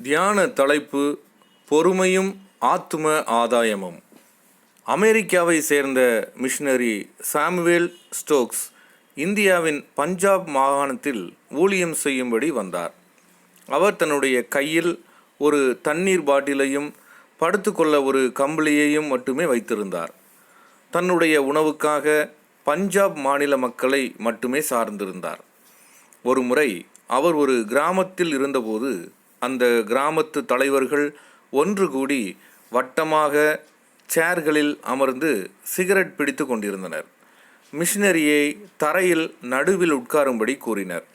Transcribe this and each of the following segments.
தியான தலைப்பு பொறுமையும் ஆத்தும ஆதாயமும். அமெரிக்காவை சேர்ந்த மிஷனரி சாமுவேல் ஸ்டோக்ஸ் இந்தியாவின் பஞ்சாப் மாகாணத்தில் ஊழியம் செய்யும்படி வந்தார். அவர் தன்னுடைய கையில் ஒரு தண்ணீர் பாட்டிலையும் படுத்துக்கொள்ள ஒரு கம்பளியையும் மட்டுமே வைத்திருந்தார். தன்னுடைய உணவுக்காக பஞ்சாப் மாநில மக்களை மட்டுமே சார்ந்திருந்தார். ஒரு முறை அவர் ஒரு கிராமத்தில் இருந்தபோது அந்த கிராமத்து தலைவர்கள் ஒன்று கூடி வட்டமாக சேர்களில் அமர்ந்து சிகரெட் பிடித்து கொண்டிருந்தனர். மிஷினரியை தரையில் நடுவில் உட்காரும்படி கூறினர்.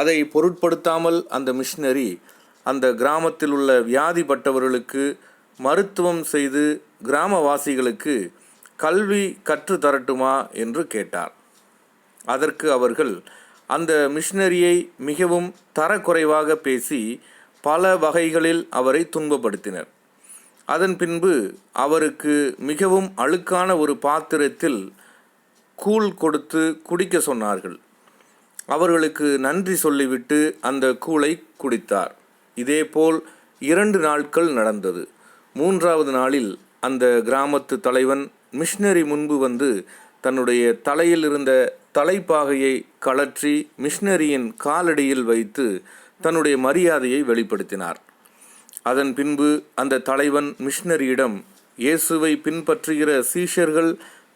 அதை பொருட்படுத்தாமல் அந்த மிஷினரி அந்த கிராமத்தில் உள்ள வியாதிப்பட்டவர்களுக்கு மருத்துவம் செய்து கிராமவாசிகளுக்கு கல்வி கற்று தரட்டுமா என்று கேட்டார். அதற்கு அவர்கள் அந்த மிஷினரியை மிகவும் தரக்குறைவாக பேசி பல வகைகளில் அவரை துன்பப்படுத்தினர். அதன் பின்பு அவருக்கு மிகவும் அழுக்கான ஒரு பாத்திரத்தில் கூழ் கொடுத்து குடிக்க சொன்னார்கள். அவர்களுக்கு நன்றி சொல்லிவிட்டு அந்த கூளை குடித்தார். இதேபோல் இரண்டு நாட்கள் நடந்தது. மூன்றாவது நாளில் அந்த கிராமத்து தலைவன் மிஷினரி முன்பு வந்து தன்னுடைய தலையில் இருந்த தலைப்பாகையை கழற்றி மிஷினரியின் காலடியில் வைத்து தன்னுடைய மரியாதையை வெளிப்படுத்தினார். அதன் பின்பு அந்த தலைவன் மிஷினரியிடம் இயேசுவை பின்பற்றுகிற சீஷர்கள்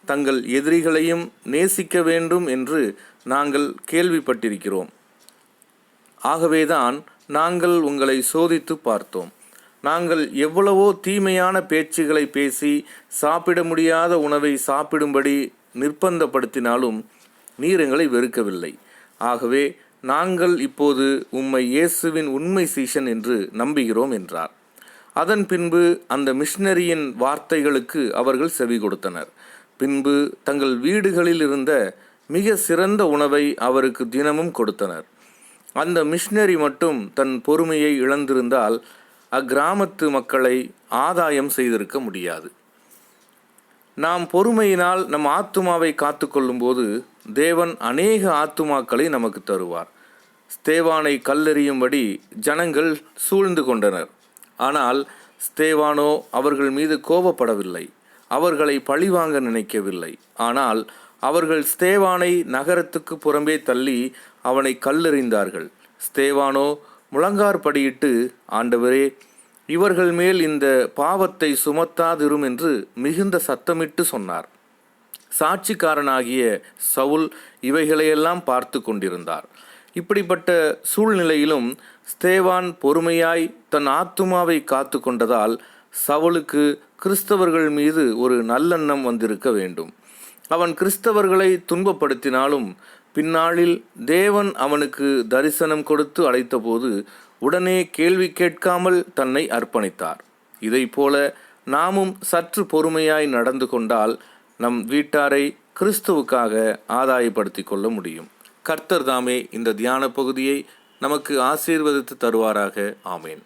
தங்கள் எதிரிகளையும் நேசிக்க வேண்டும் என்று நாங்கள் கேள்விப்பட்டிருக்கிறோம். ஆகவேதான் நாங்கள் உங்களை சோதித்து பார்த்தோம். நாங்கள் எவ்வளவோ தீமையான பேச்சுகளை பேசி சாப்பிட முடியாத உணவை சாப்பிடும்படி நிர்பந்தப்படுத்தினாலும் நீர் எங்களை வெறுக்கவில்லை. ஆகவே நாங்கள் இப்போது உம்மை இயேசுவின் உண்மை சீஷன் என்று நம்புகிறோம் என்றார். அதன் பின்பு அந்த மிஷினரியின் வார்த்தைகளுக்கு அவர்கள் செவி கொடுத்தனர். பின்பு தங்கள் வீடுகளில் இருந்த மிக சிறந்த உணவை அவருக்கு தினமும் கொடுத்தனர். அந்த மிஷினரி மட்டும் தன் பொறுமையை இழந்திருந்தால் அக்கிராமத்து மக்களை ஆதாயம் செய்திருக்க முடியாது. நாம் பொறுமையினால் நம் ஆத்துமாவை காத்துக்கொள்ளும்போது தேவன் அநேக ஆத்துமாக்களை நமக்கு தருவார். ஸ்தேவானை கல்லெறியும்படி ஜனங்கள் சூழ்ந்து கொண்டனர். ஆனால் ஸ்தேவானோ அவர்கள் மீது கோபப்படவில்லை. அவர்களை பழிவாங்க நினைக்கவில்லை. ஆனால் அவர்கள் ஸ்தேவானை நகரத்துக்கு புறம்பே தள்ளி அவனை கல்லெறிந்தார்கள். ஸ்தேவானோ முழங்கார்படியிட்டு ஆண்டவரே இவர்கள் மேல் இந்த பாவத்தை சுமத்தாதிரும் என்று மிகுந்த சத்தமிட்டு சொன்னார். சாட்சிக்காரனாகிய சவுல் இவைகளையெல்லாம் பார்த்து கொண்டிருந்தார். இப்படிப்பட்ட சூழ்நிலையிலும் ஸ்தேவான் பொறுமையாய் தன் ஆத்துமாவை காத்து கொண்டதால் சவுலுக்கு கிறிஸ்தவர்கள் மீது ஒரு நல்லெண்ணம் வந்திருக்க வேண்டும். அவன் கிறிஸ்தவர்களை துன்பப்படுத்தினாலும் பின்னாளில் தேவன் அவனுக்கு தரிசனம் கொடுத்து அழைத்தபோது உடனே கேள்வி கேட்காமல் தன்னை அர்ப்பணித்தார். இதைப்போல நாமும் சற்று பொறுமையாய் நடந்து கொண்டால் நம் வீட்டாரை கிறிஸ்துவுக்காக ஆதாயப்படுத்தி கொள்ள முடியும். கர்த்தர் தாமே இந்த தியான பகுதியை நமக்கு ஆசீர்வதித்து தருவாராக. ஆமேன்.